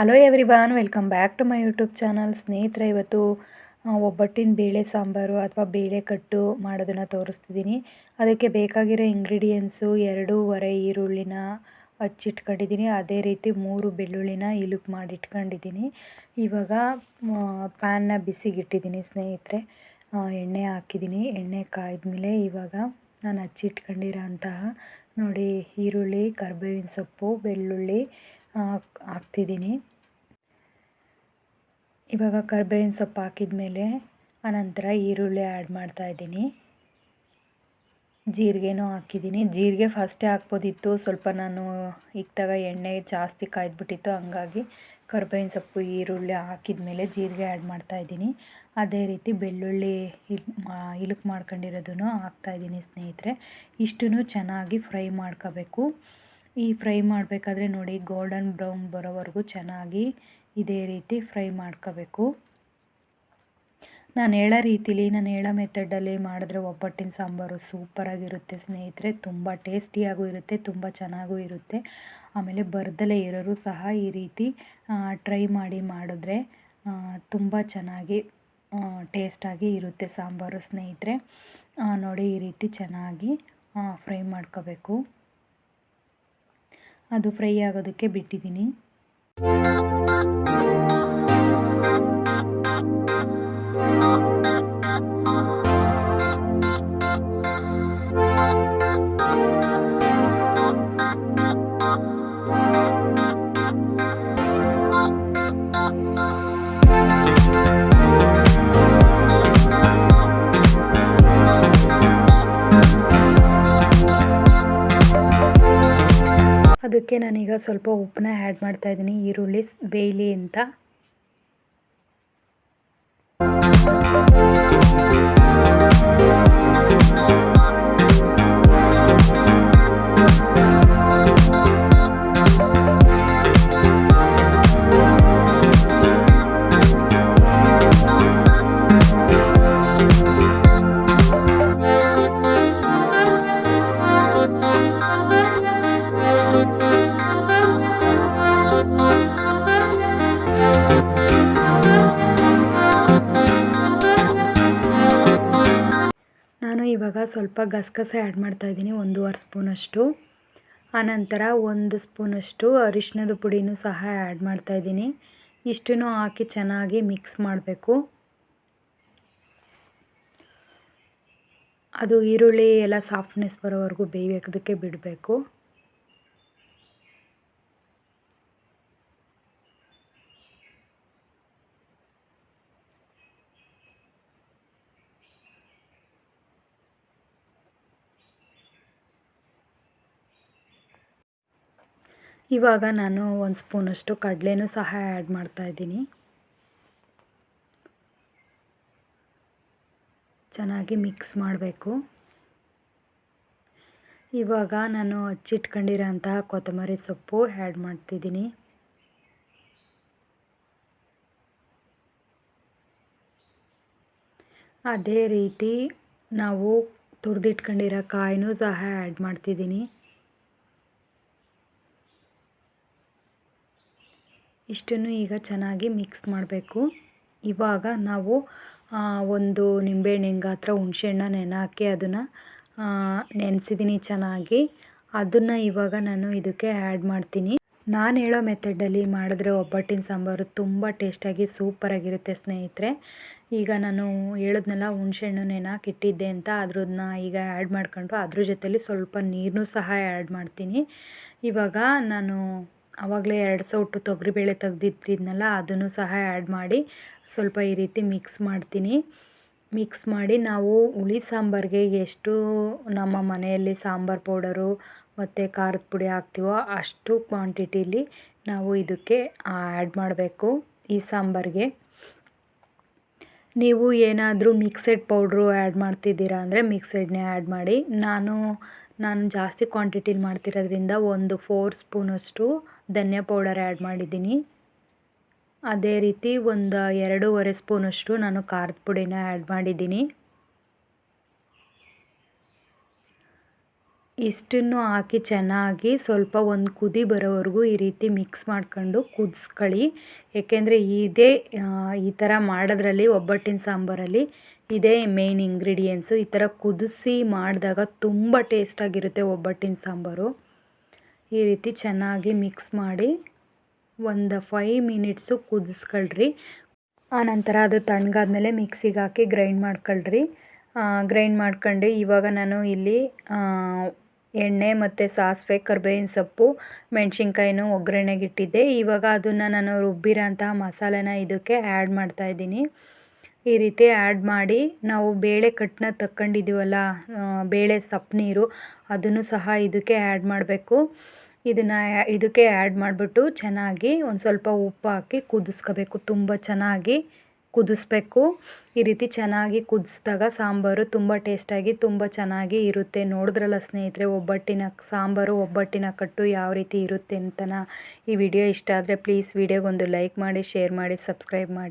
Hello everyone welcome back to my YouTube channel ಸ್ನೇಹಿತರೆ, ಇವತ್ತು ಒಬ್ಬಟ್ಟಿನ ಬೇಳೆ ಸಾಂಬಾರು ಅಥವಾ ಬೇಳೆ ಕಟ್ಟು ಮಾಡೋದನ್ನು ತೋರಿಸ್ತಿದ್ದೀನಿ. ಅದಕ್ಕೆ ಬೇಕಾಗಿರೋ ಇಂಗ್ರೀಡಿಯೆಂಟ್ಸು ಎರಡೂವರೆ ಈರುಳ್ಳಿನ ಹಚ್ಚಿಟ್ಕೊಂಡಿದ್ದೀನಿ ಅದೇ ರೀತಿ ಮೂರು ಬೆಳ್ಳುಳ್ಳಿನ ಇಲುಕ್ ಮಾಡಿಟ್ಕೊಂಡಿದ್ದೀನಿ. ಇವಾಗ ಪ್ಯಾನ್ನ ಬಿಸಿಗಿಟ್ಟಿದ್ದೀನಿ ಸ್ನೇಹಿತರೆ. ಎಣ್ಣೆ ಹಾಕಿದ್ದೀನಿ. ಎಣ್ಣೆ ಕಾಯ್ದ್ಮೇಲೆ ಇವಾಗ ನಾನು ಹಚ್ಚಿಟ್ಕೊಂಡಿರೋ ಅಂತಹ ನೋಡಿ ಈರುಳ್ಳಿ, ಕರ್ಬೇವಿನ ಸೊಪ್ಪು, ಬೆಳ್ಳುಳ್ಳಿ ಹಾಕ್ತಿದ್ದೀನಿ. ಇವಾಗ ಕರ್ಬೇವಿನ ಸೊಪ್ಪು ಹಾಕಿದ ಮೇಲೆ ಆನಂತರ ಈರುಳ್ಳಿ ಆ್ಯಡ್ ಮಾಡ್ತಾಯಿದ್ದೀನಿ ಜೀರಿಗೆನೂ ಹಾಕಿದ್ದೀನಿ. ಜೀರಿಗೆ ಫಸ್ಟೇ ಹಾಕ್ಬೋದಿತ್ತು. ಸ್ವಲ್ಪ ನಾನು ಇಕ್ತಾಗ ಎಣ್ಣೆ ಜಾಸ್ತಿ ಕಾಯ್ದುಬಿಟ್ಟಿತ್ತು. ಹಂಗಾಗಿ ಕರ್ಬೇವಿನ ಸೊಪ್ಪು, ಈರುಳ್ಳಿ ಹಾಕಿದ ಮೇಲೆ ಜೀರಿಗೆ ಆ್ಯಡ್ ಮಾಡ್ತಾಯಿದ್ದೀನಿ ಅದೇ ರೀತಿ ಬೆಳ್ಳುಳ್ಳಿ ಇಲುಕ್ ಮಾಡ್ಕೊಂಡಿರೋದನ್ನು ಹಾಕ್ತಾಯಿದ್ದೀನಿ ಸ್ನೇಹಿತರೆ. ಇಷ್ಟೂ ಚೆನ್ನಾಗಿ ಫ್ರೈ ಮಾಡ್ಕೋಬೇಕು. ಈ ಫ್ರೈ ಮಾಡಬೇಕಾದ್ರೆ ನೋಡಿ ಗೋಲ್ಡನ್ ಬ್ರೌನ್ ಬರೋವರೆಗೂ ಚೆನ್ನಾಗಿ ಇದೇ ರೀತಿ ಫ್ರೈ ಮಾಡ್ಕೋಬೇಕು. ನಾನು ಹೇಳೋ ರೀತಿಲಿ, ನಾನು ಹೇಳೋ ಮೆಥಡಲ್ಲಿ ಮಾಡಿದ್ರೆ ಒಬ್ಬಟ್ಟಿನ ಸಾಂಬಾರು ಸೂಪರಾಗಿರುತ್ತೆ. ಸ್ನೇಹಿತರೆ, ತುಂಬ ಟೇಸ್ಟಿಯಾಗೂ ಇರುತ್ತೆ, ತುಂಬ ಚೆನ್ನಾಗೂ ಇರುತ್ತೆ. ಆಮೇಲೆ ಬರ್ದಲೇ ಇರೋರು ಸಹ ಈ ರೀತಿ ಟ್ರೈ ಮಾಡಿ ಮಾಡಿದ್ರೆ ತುಂಬ ಚೆನ್ನಾಗಿ ಟೇಸ್ಟಾಗಿ ಇರುತ್ತೆ ಸಾಂಬಾರು ಸ್ನೇಹಿತರೆ. ನೋಡಿ ಈ ರೀತಿ ಚೆನ್ನಾಗಿ ಫ್ರೈ ಮಾಡ್ಕೋಬೇಕು. ಅದು ಫ್ರೈ ಆಗೋದಕ್ಕೆ ಬಿಟ್ಟಿದ್ದೀನಿ. ಅದಕ್ಕೆ ನಾನೀಗ ಸ್ವಲ್ಪ ಉಪ್ಪನ್ನ ಆ್ಯಡ್ ಮಾಡ್ತಾಯಿದ್ದೀನಿ ಈರುಳ್ಳಿ ಬೇಯಲಿ ಅಂತ. ಇವಾಗ ಸ್ವಲ್ಪ ಗಸಗಸೆ ಆ್ಯಡ್ ಮಾಡ್ತಾಯಿದ್ದೀನಿ ಒಂದೂವರೆ ಸ್ಪೂನಷ್ಟು ಆನಂತರ ಒಂದು ಸ್ಪೂನಷ್ಟು ಅರಿಶಿನದ ಪುಡಿನೂ ಸಹ ಆ್ಯಡ್ ಮಾಡ್ತಾಯಿದ್ದೀನಿ ಇಷ್ಟನ್ನು ಹಾಕಿ ಚೆನ್ನಾಗಿ ಮಿಕ್ಸ್ ಮಾಡಬೇಕು. ಅದು ಈರುಳ್ಳಿ ಎಲ್ಲ ಸಾಫ್ಟ್ನೆಸ್ ಬರೋವರೆಗೂ ಬೇಯೋದಕ್ಕೆ ಬಿಡಬೇಕು. ಇವಾಗ ನಾನು ಒಂದು ಸ್ಪೂನಷ್ಟು ಕಡಲೆನೂ ಸಹ ಆ್ಯಡ್ ಮಾಡ್ತಾಯಿದ್ದೀನಿ ಚೆನ್ನಾಗಿ ಮಿಕ್ಸ್ ಮಾಡಬೇಕು. ಇವಾಗ ನಾನು ಹಚ್ಚಿಟ್ಕೊಂಡಿರೋಂತಹ ಕೊತ್ತಂಬರಿ ಸೊಪ್ಪು ಆ್ಯಡ್ ಮಾಡ್ತಿದ್ದೀನಿ. ಅದೇ ರೀತಿ ನಾವು ತುರಿದಿಟ್ಕೊಂಡಿರೋ ಕಾಯಿನೂ ಸಹ ಆ್ಯಡ್ ಮಾಡ್ತಿದ್ದೀನಿ. ಇಷ್ಟನ್ನು ಈಗ ಚೆನ್ನಾಗಿ ಮಿಕ್ಸ್ ಮಾಡಬೇಕು. ಇವಾಗ ನಾವು ಒಂದು ನಿಂಬೆಹಣ್ಣಿನ ಗಾತ್ರ ಹುಣಸೆಹಣ್ಣ ನೆನೆ ಹಾಕಿ ಅದನ್ನು ನೆನೆಸಿದ್ದೀನಿ ಚೆನ್ನಾಗಿ. ಅದನ್ನು ಇವಾಗ ನಾನು ಇದಕ್ಕೆ ಆ್ಯಡ್ ಮಾಡ್ತೀನಿ. ನಾನು ಹೇಳೋ ಮೆಥಡಲ್ಲಿ ಮಾಡಿದ್ರೆ ಒಬ್ಬಟ್ಟಿನ ಸಾಂಬಾರು ತುಂಬ ಟೇಸ್ಟಾಗಿ ಸೂಪರಾಗಿರುತ್ತೆ ಸ್ನೇಹಿತರೆ. ಈಗ ನಾನು ಹೇಳಿದ್ನಲ್ಲ ಹುಣಸೆಹಣ್ಣು ನೆನೆ ಇಟ್ಟಿದ್ದೆ ಅಂತ ಅದ್ರನ್ನ ಈಗ ಆ್ಯಡ್ ಮಾಡ್ಕೊಂಡು ಅದ್ರ ಜೊತೆಲಿ ಸ್ವಲ್ಪ ನೀರನ್ನೂ ಸಹ ಆ್ಯಡ್ ಮಾಡ್ತೀನಿ. ಇವಾಗ ನಾನು ಆವಾಗಲೇ ಎರಡು ಸೌಟು ತೊಗರಿಬೇಳೆ ತೆಗ್ದಿಟ್ಟಿದ್ನಲ್ಲ ಅದನ್ನು ಸಹ ಆ್ಯಡ್ ಮಾಡಿ ಸ್ವಲ್ಪ ಈ ರೀತಿ ಮಿಕ್ಸ್ ಮಾಡ್ತೀನಿ. ಮಿಕ್ಸ್ ಮಾಡಿ ನಾವು ಹುಳಿ ಸಾಂಬಾರಿಗೆ ಎಷ್ಟು ನಮ್ಮ ಮನೆಯಲ್ಲಿ ಸಾಂಬಾರು ಪೌಡರು ಮತ್ತು ಖಾರದ ಪುಡಿ ಹಾಕ್ತೀವೋ ಅಷ್ಟು ಕ್ವಾಂಟಿಟೀಲಿ ನಾವು ಇದಕ್ಕೆ ಆ್ಯಡ್ ಮಾಡಬೇಕು ಈ ಸಾಂಬಾರಿಗೆ. ನೀವು ಏನಾದರೂ ಮಿಕ್ಸೆಡ್ ಪೌಡ್ರು ಆ್ಯಡ್ ಮಾಡ್ತಿದ್ದೀರಾ ಅಂದರೆ ಮಿಕ್ಸೆಡ್ನೇ ಆ್ಯಡ್ ಮಾಡಿ. ನಾನು ನಾನು ಜಾಸ್ತಿ ಕ್ವಾಂಟಿಟಿಲಿ ಮಾಡ್ತಿರೋದ್ರಿಂದ ಒಂದು ಫೋರ್ ಸ್ಪೂನಷ್ಟು ಧನಿಯಾ ಪೌಡರ್ ಆ್ಯಡ್ ಮಾಡಿದ್ದೀನಿ. ಅದೇ ರೀತಿ ಒಂದು ಎರಡೂವರೆ ಸ್ಪೂನಷ್ಟು ನಾನು ಖಾರದ ಪುಡಿನ ಆ್ಯಡ್ ಮಾಡಿದ್ದೀನಿ. ಇಷ್ಟನ್ನು ಹಾಕಿ ಚೆನ್ನಾಗಿ ಸ್ವಲ್ಪ ಒಂದು ಕುದಿ ಬರೋವರೆಗೂ ಈ ರೀತಿ ಮಿಕ್ಸ್ ಮಾಡ್ಕೊಂಡು ಕುದಿಸ್ಕೊಳ್ಳಿ. ಏಕೆಂದರೆ ಇದೇ ಈ ಥರ ಮಾಡೋದ್ರಲ್ಲಿ ಒಬ್ಬಟ್ಟಿನ ಸಾಂಬಾರಲ್ಲಿ ಇದೇ ಮೇನ್ ಇಂಗ್ರೀಡಿಯೆಂಟ್ಸು ಈ ಥರ ಕುದಿಸಿ ಮಾಡಿದಾಗ ತುಂಬ ಟೇಸ್ಟಾಗಿರುತ್ತೆ ಒಬ್ಬಟ್ಟಿನ ಸಾಂಬಾರು. ಈ ರೀತಿ ಚೆನ್ನಾಗಿ ಮಿಕ್ಸ್ ಮಾಡಿ ಒಂದು ಫೈವ್ ಮಿನಿಟ್ಸು ಕುದಿಸ್ಕೊಳ್ರಿ. ಆನಂತರ ಅದು ತಣ್ಣಗಾದ್ಮೇಲೆ ಮಿಕ್ಸಿಗೆ ಹಾಕಿ ಗ್ರೈಂಡ್ ಮಾಡ್ಕೊಳ್ರಿ. ಗ್ರೈಂಡ್ ಮಾಡ್ಕೊಂಡು ಇವಾಗ ನಾನು ಇಲ್ಲಿ ಎಣ್ಣೆ ಮತ್ತು ಸಾಸಿವೆ, ಕರ್ಬೇವಿನ ಸೊಪ್ಪು, ಮೆಣಸಿನ್ಕಾಯಿನೂ ಒಗ್ಗರಣೆಗೆ ಇಟ್ಟಿದ್ದೆ. ಇವಾಗ ಅದನ್ನು ನಾನು ರುಬ್ಬಿರೋಂತಹ ಮಸಾಲೆನ ಇದಕ್ಕೆ ಆ್ಯಡ್ ಮಾಡ್ತಾಯಿದ್ದೀನಿ ಈ ರೀತಿ ಆ್ಯಡ್ ಮಾಡಿ ನಾವು ಬೇಳೆ ಕಟ್ಟನ್ನ ತಕ್ಕೊಂಡಿದ್ದೀವಲ್ಲ ಬೇಳೆ ಸೊಪ್ಪು ನೀರು ಅದನ್ನು ಸಹ ಇದಕ್ಕೆ ಆ್ಯಡ್ ಮಾಡಬೇಕು. ಇದನ್ನು ಇದಕ್ಕೆ ಆ್ಯಡ್ ಮಾಡಿಬಿಟ್ಟು ಚೆನ್ನಾಗಿ ಒಂದು ಸ್ವಲ್ಪ ಉಪ್ಪು ಹಾಕಿ ಕುದಿಸ್ಕೋಬೇಕು. ತುಂಬ ಚೆನ್ನಾಗಿ ಕುದಿಸ್ಬೇಕು. ಈ ರೀತಿ ಚೆನ್ನಾಗಿ ಕುದಿಸ್ದಾಗ ಸಾಂಬಾರು ತುಂಬ ಟೇಸ್ಟಾಗಿ ತುಂಬ ಚೆನ್ನಾಗಿ ಇರುತ್ತೆ. ನೋಡಿದ್ರಲ್ಲ ಸ್ನೇಹಿತರೆ, ಒಬ್ಬಟ್ಟಿನ ಸಾಂಬಾರು, ಒಬ್ಬಟ್ಟಿನ ಕಟ್ಟು ಯಾವ ರೀತಿ ಇರುತ್ತೆ ಅಂತನ ಈ ವಿಡಿಯೋ ಇಷ್ಟ ಆದರೆ ಪ್ಲೀಸ್ ವಿಡಿಯೋಗೊಂದು ಲೈಕ್ ಮಾಡಿ ಶೇರ್ ಮಾಡಿ ಸಬ್ಸ್ಕ್ರೈಬ್ ಮಾಡಿ.